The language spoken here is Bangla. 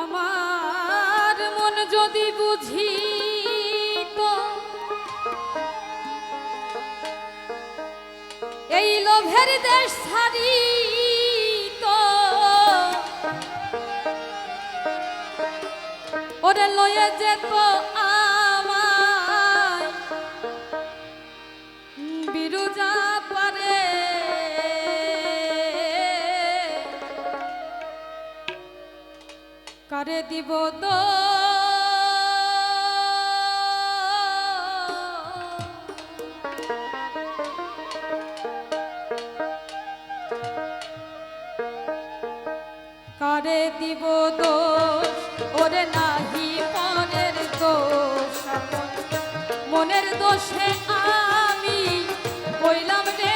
আমার মন যদি বুঝি তো এই লোভের দেশ ছাড়ি লয়ে যেত আমায়। বিরুজা পারে। কারে দিব দোষ? আরে দিব দোষ ওরে নাহি মনের দোষ মনের দোষে আমি বইলাম রে